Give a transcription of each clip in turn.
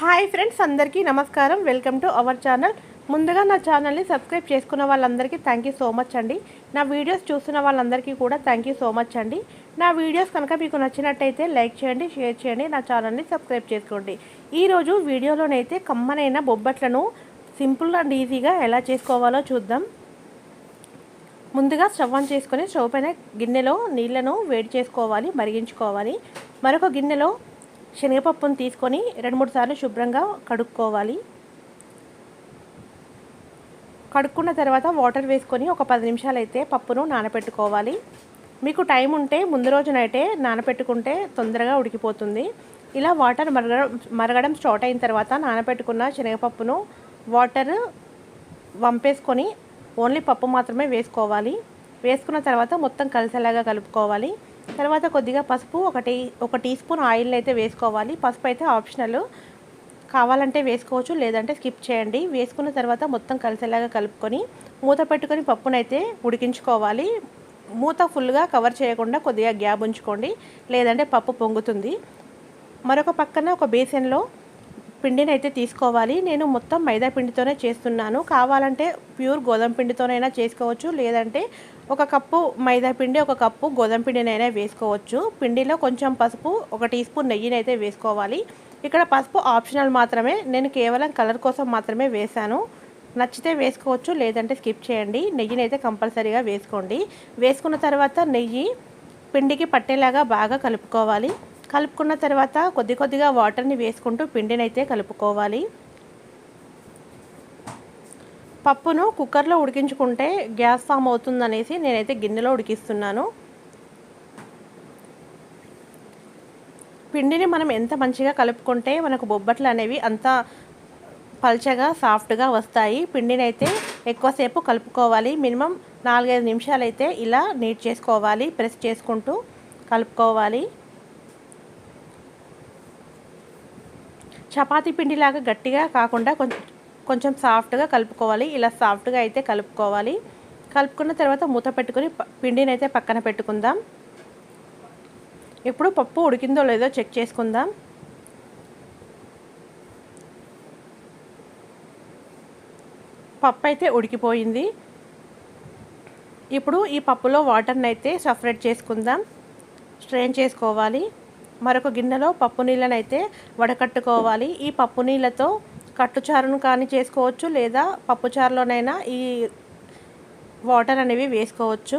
Hi friends అందరికీ నమస్కారం. Welcome to our channel. ముందుగా నా ఛానల్ని సబ్స్క్రైబ్ చేసుకున్న వాళ్ళందరికీ థ్యాంక్ యూ సో మచ్ అండి. నా వీడియోస్ చూస్తున్న వాళ్ళందరికీ కూడా థ్యాంక్ యూ సో మచ్ అండి. నా వీడియోస్ కనుక మీకు నచ్చినట్టయితే లైక్ చేయండి షేర్ చేయండి నా ఛానల్ని సబ్స్క్రైబ్ చేసుకోండి. ఈరోజు వీడియోలోనైతే కమ్మనైన బొబ్బట్లను సింపుల్ అండ్ ఈజీగా ఎలా చేసుకోవాలో చూద్దాం. ముందుగా స్టవ్ ఆన్ చేసుకొని స్టవ్ పైన గిన్నెలో నీళ్ళను వేడి చేసుకోవాలి మరిగించుకోవాలి. మరొక గిన్నెలో శనగపప్పును తీసుకొని రెండు మూడు సార్లు శుభ్రంగా కడుక్కోవాలి. కడుక్కున్న తర్వాత వాటర్ వేసుకొని ఒక పది నిమిషాలు అయితే పప్పును నానబెట్టుకోవాలి మీకు టైం ఉంటే ముందు రోజునైతే నానబెట్టుకుంటే తొందరగా ఉడికిపోతుంది. ఇలా వాటర్ మరగ మరగడం స్టార్ట్ అయిన తర్వాత నానబెట్టుకున్న శనగపప్పును వాటర్ వంపేసుకొని ఓన్లీ పప్పు మాత్రమే వేసుకోవాలి. వేసుకున్న తర్వాత మొత్తం కలిసేలాగా కలుపుకోవాలి. తర్వాత కొద్దిగా పసుపు ఒకటి ఒక టీ స్పూన్ ఆయిల్ అయితే వేసుకోవాలి. పసుపు అయితే ఆప్షనల్. కావాలంటే వేసుకోవచ్చు లేదంటే స్కిప్ చేయండి. వేసుకున్న తర్వాత మొత్తం కలిసేలాగా కలుపుకొని మూత పెట్టుకొని పప్పునైతే ఉడికించుకోవాలి. మూత ఫుల్గా కవర్ చేయకుండా కొద్దిగా గ్యాప్ ఉంచుకోండి. లేదంటే పప్పు పొంగుతుంది. మరొక పక్కన ఒక బేసన్లో పిండిని అయితే తీసుకోవాలి. నేను మొత్తం మైదా పిండితోనే చేస్తున్నాను. కావాలంటే ప్యూర్ గోధుమ పిండితోనైనా చేసుకోవచ్చు. లేదంటే ఒక కప్పు మైదా పిండి ఒక కప్పు గోధుమ పిండినైనా వేసుకోవచ్చు. పిండిలో కొంచెం పసుపు ఒక టీ స్పూన్ నెయ్యిని అయితే వేసుకోవాలి. ఇక్కడ పసుపు ఆప్షనల్ మాత్రమే. నేను కేవలం కలర్ కోసం మాత్రమే వేశాను. నచ్చితే వేసుకోవచ్చు లేదంటే స్కిప్ చేయండి. నెయ్యిని అయితే కంపల్సరీగా వేసుకోండి. వేసుకున్న తర్వాత నెయ్యి పిండికి పట్టేలాగా బాగా కలుపుకోవాలి. కలుపుకున్న తర్వాత కొద్ది కొద్దిగా వాటర్ని వేసుకుంటూ పిండిని అయితే కలుపుకోవాలి. పప్పును కుక్కర్లో ఉడికించుకుంటే గ్యాస్ ఫామ్ అవుతుందనేసి నేనైతే గిన్నెలో ఉడికిస్తున్నాను. పిండిని మనం ఎంత మంచిగా కలుపుకుంటే మనకు బొబ్బట్లు అనేవి అంత పల్చగా సాఫ్ట్గా వస్తాయి. పిండిని అయితే ఎక్కువసేపు కలుపుకోవాలి. మినిమం నాలుగైదు నిమిషాలు అయితే ఇలా నీట్ చేసుకోవాలి ప్రెస్ చేసుకుంటూ కలుపుకోవాలి. చపాతీ పిండిలాగా గట్టిగా కాకుండా కొంచెం కొంచెం సాఫ్ట్గా కలుపుకోవాలి. ఇలా సాఫ్ట్గా అయితే కలుపుకోవాలి. కలుపుకున్న తర్వాత మూత పెట్టుకొని పిండిని అయితే పక్కన పెట్టుకుందాం. ఇప్పుడు పప్పు ఉడికిందో లేదో చెక్ చేసుకుందాం. పప్పు అయితే ఉడికిపోయింది. ఇప్పుడు ఈ పప్పులో వాటర్ని అయితే సపరేట్ చేసుకుందాం. స్ట్రెయిన్ చేసుకోవాలి. మరొక గిన్నెలో పప్పు నీళ్ళని అయితే వడకట్టుకోవాలి. ఈ పప్పు నీళ్ళతో కట్టుచారును కానీ చేసుకోవచ్చు లేదా పప్పుచారులోనైనా ఈ వాటర్ అనేవి వేసుకోవచ్చు.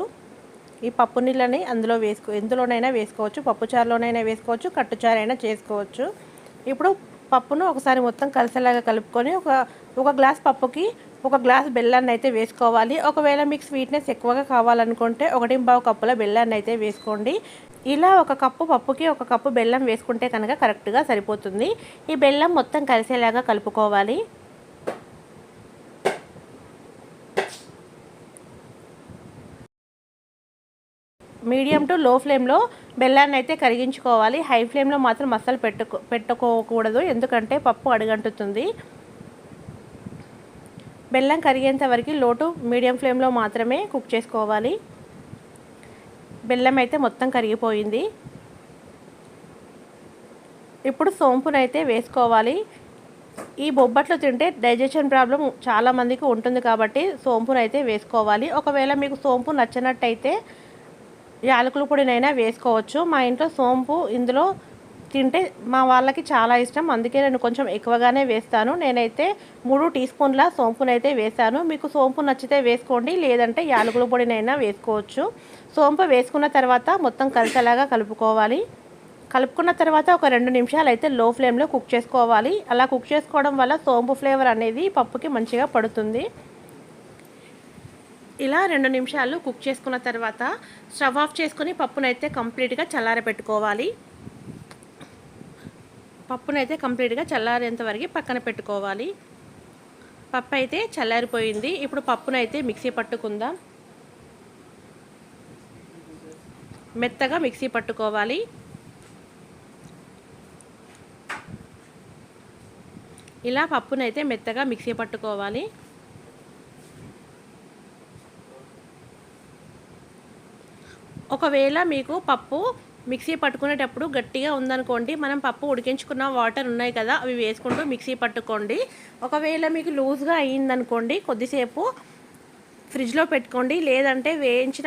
ఈ పప్పు నీళ్ళని అందులో వేసుకో ఎందులోనైనా వేసుకోవచ్చు. పప్పుచారులోనైనా వేసుకోవచ్చు కట్టుచారైనా చేసుకోవచ్చు. ఇప్పుడు పప్పును ఒకసారి మొత్తం కలిసేలాగా కలుపుకొని ఒక ఒక గ్లాస్ పప్పుకి ఒక గ్లాస్ బెల్లాన్ని అయితే వేసుకోవాలి. ఒకవేళ మీకు స్వీట్నెస్ ఎక్కువగా కావాలనుకుంటే ఒకటి బావు కప్పుల బెల్లాన్ని అయితే వేసుకోండి. ఇలా ఒక కప్పు పప్పుకి ఒక కప్పు బెల్లం వేసుకుంటే కనుక కరెక్ట్గా సరిపోతుంది. ఈ బెల్లం మొత్తం కలిసేలాగా కలుపుకోవాలి. మీడియం టు లో ఫ్లేమ్లో బెల్లాన్ని అయితే కరిగించుకోవాలి. హై ఫ్లేమ్లో మాత్రం అస్సలు పెట్టుకో పెట్టుకోకూడదు. ఎందుకంటే పప్పు అడుగంటుతుంది. బెల్లం కరిగేంత వరకు లోటు మీడియం ఫ్లేమ్లో మాత్రమే కుక్ చేసుకోవాలి. బెల్లం అయితే మొత్తం కరిగిపోయింది. ఇప్పుడు సోంపునైతే వేసుకోవాలి. ఈ బొబ్బట్లు తింటే డైజెషన్ ప్రాబ్లం చాలామందికి ఉంటుంది కాబట్టి సోంపునైతే వేసుకోవాలి. ఒకవేళ మీకు సోంపు నచ్చినట్టయితే యాలకుల పొడినైనా వేసుకోవచ్చు. మా ఇంట్లో సోంపు ఇందులో తింటే మా వాళ్ళకి చాలా ఇష్టం. అందుకే నేను కొంచెం ఎక్కువగానే వేస్తాను. నేనైతే మూడు టీ స్పూన్ల సోంపునైతే వేసాను మీకు సోంపు నచ్చితే వేసుకోండి లేదంటే యాలకుల పొడినైనా వేసుకోవచ్చు. సోంపు వేసుకున్న తర్వాత మొత్తం కలిసేలాగా కలుపుకోవాలి. కలుపుకున్న తర్వాత ఒక రెండు నిమిషాలు అయితే లో ఫ్లేమ్లో కుక్ చేసుకోవాలి. అలా కుక్ చేసుకోవడం వల్ల సోంపు ఫ్లేవర్ అనేది పప్పుకి మంచిగా పడుతుంది. ఇలా రెండు నిమిషాలు కుక్ చేసుకున్న తర్వాత స్టవ్ ఆఫ్ చేసుకొని పప్పునైతే కంప్లీట్గా చల్లారబెట్టుకోవాలి పప్పునైతే కంప్లీట్గా చల్లారేంత వరకు పక్కన పెట్టుకోవాలి. పప్పు అయితే చల్లారిపోయింది. ఇప్పుడు పప్పునైతే మిక్సీ పట్టుకుందాం. మెత్తగా మిక్సీ పట్టుకోవాలి. ఇలా పప్పునైతే మెత్తగా మిక్సీ పట్టుకోవాలి. ఒకవేళ మీకు పప్పు మిక్సీ పట్టుకునేటప్పుడు గట్టిగా ఉందనుకోండి మనం పప్పు ఉడికించుకున్న వాటర్ ఉన్నాయి కదా అవి వేసుకుంటూ మిక్సీ పట్టుకోండి. ఒకవేళ మీకు లూజ్గా అయ్యిందనుకోండి కొద్దిసేపు ఫ్రిడ్జ్లో పెట్టుకోండి లేదంటే వేయించిన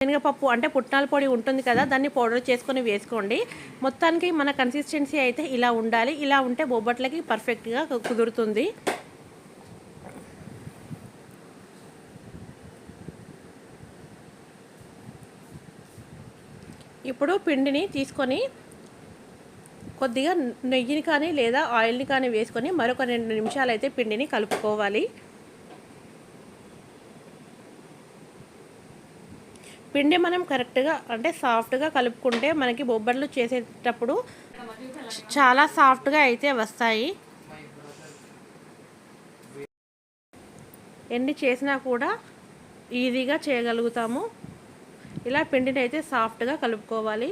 శనగపప్పు అంటే పుట్నాల పొడి ఉంటుంది కదా దాన్ని పౌడర్ చేసుకొని వేసుకోండి. మొత్తానికి మన కన్సిస్టెన్సీ అయితే ఇలా ఉండాలి. ఇలా ఉంటే బొబ్బట్లకి పర్ఫెక్ట్గా కుదురుతుంది. ఇప్పుడు పిండిని తీసుకొని కొద్దిగా నెయ్యిని కానీ లేదా ఆయిల్ని కానీ వేసుకొని మరొక రెండు నిమిషాలు అయితే పిండిని కలుపుకోవాలి. పిండి మనం కరెక్ట్గా అంటే సాఫ్ట్గా కలుపుకుంటే మనకి బొబ్బర్లు చేసేటప్పుడు చాలా సాఫ్ట్గా అయితే వస్తాయి. ఎన్ని చేసినా కూడా ఈజీగా చేయగలుగుతాము. ఇలా పిండిని అయితే సాఫ్ట్గా కలుపుకోవాలి.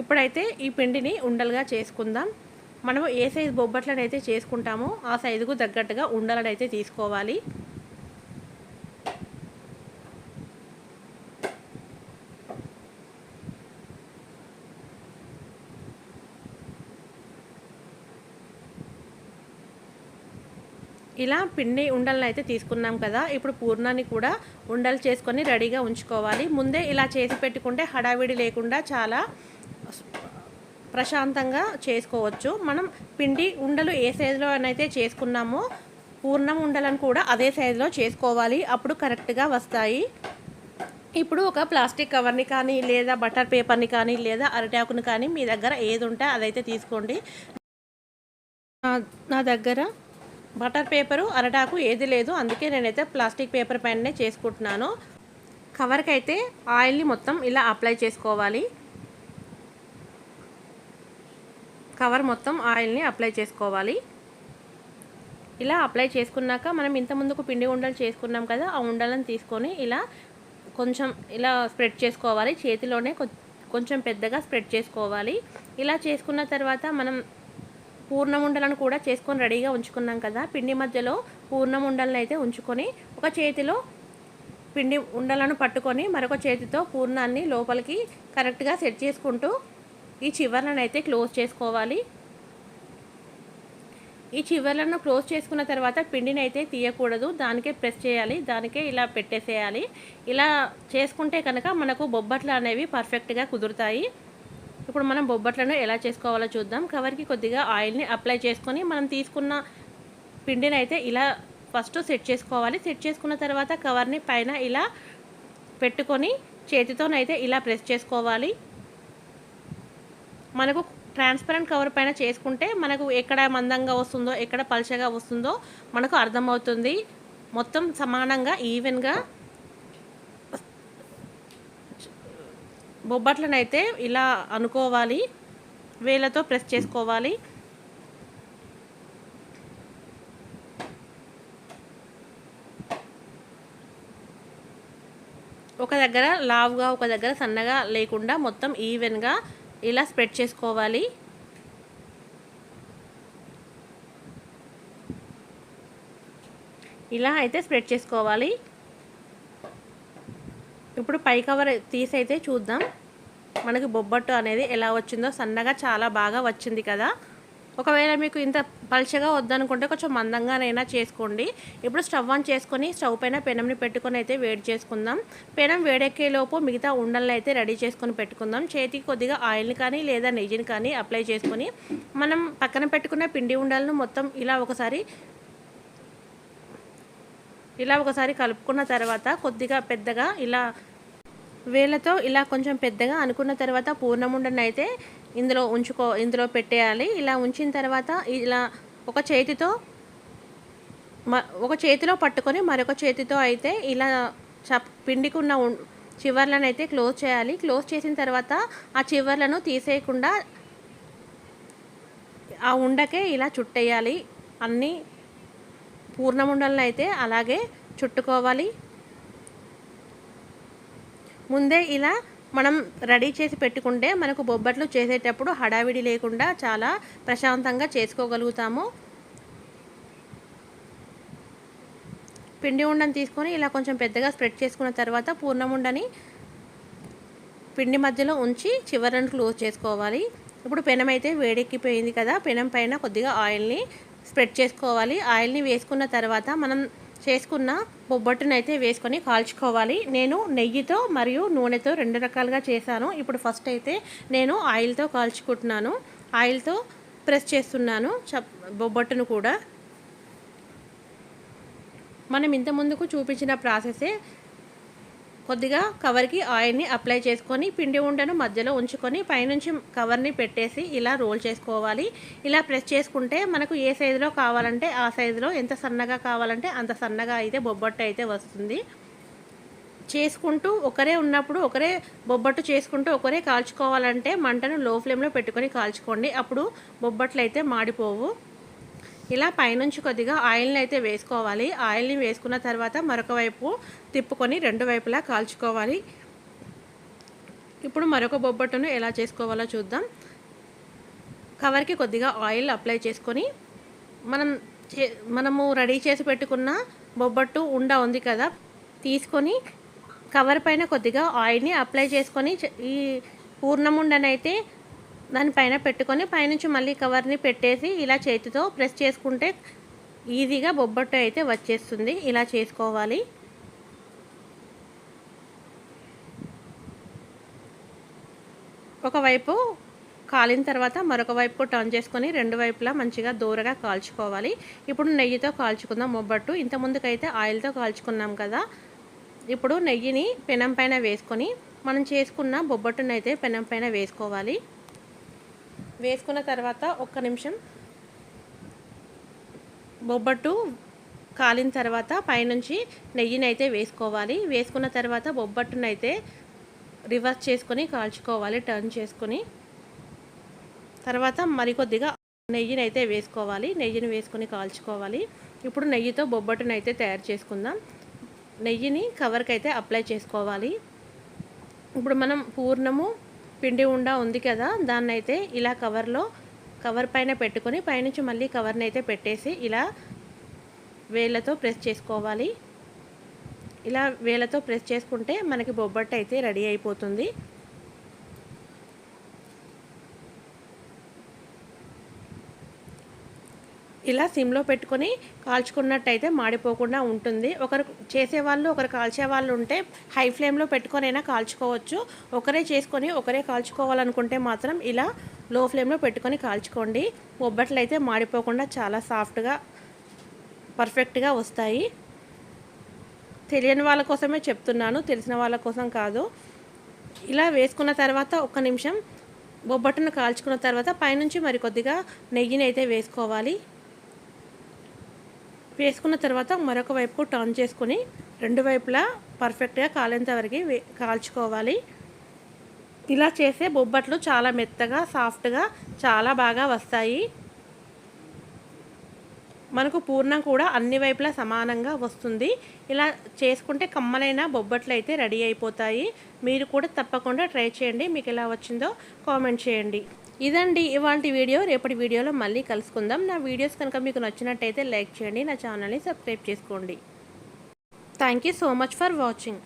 ఇప్పుడైతే ఈ పిండిని ఉండలుగా చేసుకుందాం. మనము ఏ సైజు బొబ్బట్లను అయితే చేసుకుంటామో ఆ సైజుకు తగ్గట్టుగా ఉండలను అయితే తీసుకోవాలి. ఇలా పిండి ఉండలను అయితే తీసుకున్నాం కదా. ఇప్పుడు పూర్ణాన్ని కూడా ఉండలు చేసుకొని రెడీగా ఉంచుకోవాలి. ముందే ఇలా చేసి పెట్టుకుంటే హడావిడి లేకుండా చాలా ప్రశాంతంగా చేసుకోవచ్చు. మనం పిండి ఉండలు ఏ సైజులో అయితే చేసుకున్నామో పూర్ణం ఉండలను కూడా అదే సైజులో చేసుకోవాలి. అప్పుడు కరెక్ట్గా వస్తాయి. ఇప్పుడు ఒక ప్లాస్టిక్ కవర్ని కానీ లేదా బటర్ పేపర్ని కానీ లేదా అరటాకుని కానీ మీ దగ్గర ఏది ఉంటే అదైతే తీసుకోండి. నా దగ్గర బటర్ పేపరు అరటాకు ఏది లేదు. అందుకే నేనైతే ప్లాస్టిక్ పేపర్ పైననే చేసుకుంటున్నాను. కవర్కి అయితే ఆయిల్ని మొత్తం ఇలా అప్లై చేసుకోవాలి. కవర్ మొత్తం ఆయిల్ని అప్లై చేసుకోవాలి. ఇలా అప్లై చేసుకున్నాక మనం ఇంత ముందుకు పిండి ఉండలు చేసుకున్నాం కదా ఆ ఉండలను తీసుకొని ఇలా కొంచెం ఇలా స్ప్రెడ్ చేసుకోవాలి. చేతిలోనే కొంచెం పెద్దగా స్ప్రెడ్ చేసుకోవాలి. ఇలా చేసుకున్న తర్వాత మనం పూర్ణం ఉండలను కూడా చేసుకొని రెడీగా ఉంచుకున్నాం కదా. పిండి మధ్యలో పూర్ణం ఉండలను అయితే ఉంచుకొని ఒక చేతిలో పిండి ఉండలను పట్టుకొని మరొక చేతితో పూర్ణాన్ని లోపలికి కరెక్ట్గా సెట్ చేసుకుంటూ ఈ చివర్లను అయితే క్లోజ్ చేసుకోవాలి. ఈ చివర్లను క్లోజ్ చేసుకున్న తర్వాత పిండిని అయితే తీయకూడదు. దానికే ప్రెస్ చేయాలి. దానికే ఇలా పెట్టేసేయాలి. ఇలా చేసుకుంటే కనుక మనకు బొబ్బట్లు అనేవి పర్ఫెక్ట్గా కుదురుతాయి. ఇప్పుడు మనం బొబ్బట్లను ఎలా చేసుకోవాలో చూద్దాం. కవర్కి కొద్దిగా ఆయిల్ని అప్లై చేసుకొని మనం తీసుకున్న పిండిని అయితే ఇలా ఫస్ట్ సెట్ చేసుకోవాలి. సెట్ చేసుకున్న తర్వాత కవర్ని పైన ఇలా పెట్టుకొని చేతితోనైతే ఇలా ప్రెస్ చేసుకోవాలి. మనకు ట్రాన్స్పరెంట్ కవర్ పైన చేసుకుంటే మనకు ఎక్కడ మందంగా వస్తుందో ఎక్కడ పలుచగా వస్తుందో మనకు అర్థమవుతుంది. మొత్తం సమానంగా ఈవెన్గా బొబ్బట్లను అయితే ఇలా అనుకోవాలి. వేలతో ప్రెస్ చేసుకోవాలి. ఒక దగ్గర లావుగా ఒక దగ్గర సన్నగా లేకుండా మొత్తం ఈవెన్గా ఇలా స్ప్రెడ్ చేసుకోవాలి. ఇలా అయితే స్ప్రెడ్ చేసుకోవాలి. ఇప్పుడు పై కవర్ తీసి అయితే చూద్దాం. మనకి బొబ్బట్టు అనేది ఎలా వచ్చిందో సన్నగా చాలా బాగా వచ్చింది కదా. ఒకవేళ మీకు ఇంత పలుచగా వద్దనుకుంటే కొంచెం మందంగానైనా చేసుకోండి. ఇప్పుడు స్టవ్ ఆన్ చేసుకొని స్టవ్ పైన పెనంని పెట్టుకొని అయితే వేడి చేసుకుందాం. పెనం వేడెక్కేలోపు మిగతా ఉండలను అయితే రెడీ చేసుకొని పెట్టుకుందాం. చేతికి కొద్దిగా ఆయిల్ని కానీ లేదా నెయ్యిని కానీ అప్లై చేసుకొని మనం పక్కన పెట్టుకున్న పిండి ఉండలను మొత్తం ఇలా ఒకసారి ఇలా ఒకసారి కలుపుకున్న తర్వాత కొద్దిగా పెద్దగా ఇలా వేళ్ళతో ఇలా కొంచెం పెద్దగా అనుకున్న తర్వాత పూర్ణముండను అయితే ఇందులో ఉంచుకో ఇందులో పెట్టేయాలి. ఇలా ఉంచిన తర్వాత ఇలా ఒక చేతితో ఒక చేతిలో పట్టుకొని మరొక చేతితో అయితే ఇలా చప్ పిండికున్న చివర్లను అయితే క్లోజ్ చేయాలి. క్లోజ్ చేసిన తర్వాత ఆ చివర్లను తీసేయకుండా ఆ ఉండకే ఇలా చుట్టేయాలి. అన్నీ పూర్ణముండలను అయితే అలాగే చుట్టుకోవాలి. ముందే ఇలా మనం రెడీ చేసి పెట్టుకుంటే మనకు బొబ్బట్లు చేసేటప్పుడు హడావిడి లేకుండా చాలా ప్రశాంతంగా చేసుకోగలుగుతాము. పిండి ఉండని తీసుకొని ఇలా కొంచెం పెద్దగా స్ప్రెడ్ చేసుకున్న తర్వాత పూర్ణం ఉండని పిండి మధ్యలో ఉంచి చివరను క్లోజ్ చేసుకోవాలి. ఇప్పుడు పెనం అయితే వేడెక్కిపోయింది కదా పెనం పైన కొద్దిగా ఆయిల్ని స్ప్రెడ్ చేసుకోవాలి. ఆయిల్ని వేసుకున్న తర్వాత మనం చేసుకున్న బొబ్బట్టును అయితే వేసుకొని కాల్చుకోవాలి. నేను నెయ్యితో మరియు నూనెతో రెండు రకాలుగా చేశాను. ఇప్పుడు ఫస్ట్ అయితే నేను ఆయిల్తో కాల్చుకుంటున్నాను. ఆయిల్తో ప్రెస్ చేస్తున్నాను బొబ్బట్టును కూడా. మనం ఇంత ముందుకు చూపించిన ప్రాసెసే కొద్దిగా కవర్కి ఆయిల్ని అప్లై చేసుకొని పిండి ఉండను మధ్యలో ఉంచుకొని పైనుంచి కవర్ని పెట్టేసి ఇలా రోల్ చేసుకోవాలి. ఇలా ప్రెస్ చేసుకుంటే మనకు ఏ సైజులో కావాలంటే ఆ సైజులో ఎంత సన్నగా కావాలంటే అంత సన్నగా అయితే బొబ్బట్టు అయితే వస్తుంది. చేసుకుంటూ ఒకరే ఉన్నప్పుడు ఒకరే బొబ్బట్టు చేసుకుంటూ ఒకరే కాల్చుకోవాలంటే మంటను లో ఫ్లేమ్లో పెట్టుకొని కాల్చుకోండి. అప్పుడు బొబ్బట్లు అయితే మాడిపోవు. ఇలా పైనుంచి కొద్దిగా ఆయిల్ని అయితే వేసుకోవాలి. ఆయిల్ని వేసుకున్న తర్వాత మరొక వైపు తిప్పుకొని రెండు వైపులా కాల్చుకోవాలి. ఇప్పుడు మరొక బొబ్బట్టును ఎలా చేసుకోవాలో చూద్దాం. కవర్కి కొద్దిగా ఆయిల్ అప్లై చేసుకొని మనం చే మనము రెడీ చేసి పెట్టుకున్న బొబ్బట్టు ఉండ ఉంది కదా తీసుకొని కవర్ పైన కొద్దిగా ఆయిల్ని అప్లై చేసుకొని ఈ పూర్ణముండనైతే దానిపైన పెట్టుకొని పైనుంచి మళ్ళీ కవర్ని పెట్టేసి ఇలా చేతితో ప్రెస్ చేసుకుంటే ఈజీగా బొబ్బట్టు అయితే వచ్చేస్తుంది. ఇలా చేసుకోవాలి. ఒకవైపు కాలిన తర్వాత మరొక వైపు టర్న్ చేసుకొని రెండు వైపులా మంచిగా దూరగా కాల్చుకోవాలి. ఇప్పుడు నెయ్యితో కాల్చుకుందాం బొబ్బట్టు. ఇంత ముందుకైతే ఆయిల్తో కాల్చుకున్నాం కదా. ఇప్పుడు నెయ్యిని పెనం పైన వేసుకొని మనం చేసుకున్న బొబ్బట్టునైతే అయితే పెనం పైన వేసుకోవాలి. వేసుకున్న తర్వాత ఒక్క నిమిషం బొబ్బట్టు కాలిన తర్వాత పైనుంచి నెయ్యిని అయితే వేసుకోవాలి. వేసుకున్న తర్వాత బొబ్బట్టునైతే రివర్స్ చేసుకొని కాల్చుకోవాలి టర్న్ చేసుకొని. తర్వాత మరికొద్దిగా నెయ్యిని అయితే వేసుకోవాలి. నెయ్యిని వేసుకొని కాల్చుకోవాలి. ఇప్పుడు నెయ్యితో బొబ్బట్టును అయితే తయారు చేసుకుందాం. నెయ్యిని కవర్కి అయితే అప్లై చేసుకోవాలి. ఇప్పుడు మనం పూర్ణము పిండి ఉండ ఉంది కదా దాన్ని అయితే ఇలా కవర్లో కవర్ పైన పెట్టుకొని పైనుంచి మళ్ళీ కవర్ని అయితే పెట్టేసి ఇలా వేళ్ళతో ప్రెస్ చేసుకోవాలి. ఇలా వేళ్ళతో ప్రెస్ చేసుకుంటే మనకి బొబ్బట్టు అయితే రెడీ అయిపోతుంది. ఇలా సిమ్లో పెట్టుకొని కాల్చుకున్నట్టయితే మాడిపోకుండా ఉంటుంది. ఒకరు చేసేవాళ్ళు ఒకరు కాల్చేవాళ్ళు ఉంటే హై ఫ్లేమ్లో పెట్టుకొనైనా కాల్చుకోవచ్చు. ఒకరే చేసుకొని ఒకరే కాల్చుకోవాలనుకుంటే మాత్రం ఇలా లో ఫ్లేమ్లో పెట్టుకొని కాల్చుకోండి. బొబ్బట్లు అయితే మాడిపోకుండా చాలా సాఫ్ట్గా పర్ఫెక్ట్గా వస్తాయి. తెలియని వాళ్ళ కోసమే చెప్తున్నాను తెలిసిన వాళ్ళ కోసం కాదు. ఇలా వేసుకున్న తర్వాత ఒక నిమిషం బొబ్బట్టును కాల్చుకున్న తర్వాత పైనుంచి మరి కొద్దిగా నెయ్యిని అయితే వేసుకోవాలి. వేసుకున్న తర్వాత మరొక వైపుకు టర్న్ చేసుకొని రెండు వైపులా పర్ఫెక్ట్గా కాలేంత వరకు కాల్చుకోవాలి. ఇలా చేసే బొబ్బట్లు చాలా మెత్తగా సాఫ్ట్గా చాలా బాగా వస్తాయి. మనకు పూర్ణం కూడా అన్ని వైపులా సమానంగా వస్తుంది. ఇలా చేసుకుంటే కమ్మలైన బొబ్బట్లు అయితే రెడీ అయిపోతాయి. మీరు కూడా తప్పకుండా ట్రై చేయండి. మీకు ఎలా వచ్చిందో కామెంట్ చేయండి. ఇదండి ఇవాళ వీడియో. రేపటి వీడియోలో మళ్ళీ కలుసుకుందాం. నా వీడియోస్ కనుక మీకు నచ్చినట్టయితే లైక్ చేయండి. నా ఛానల్ని సబ్స్క్రైబ్ చేసుకోండి. Thank you so much for watching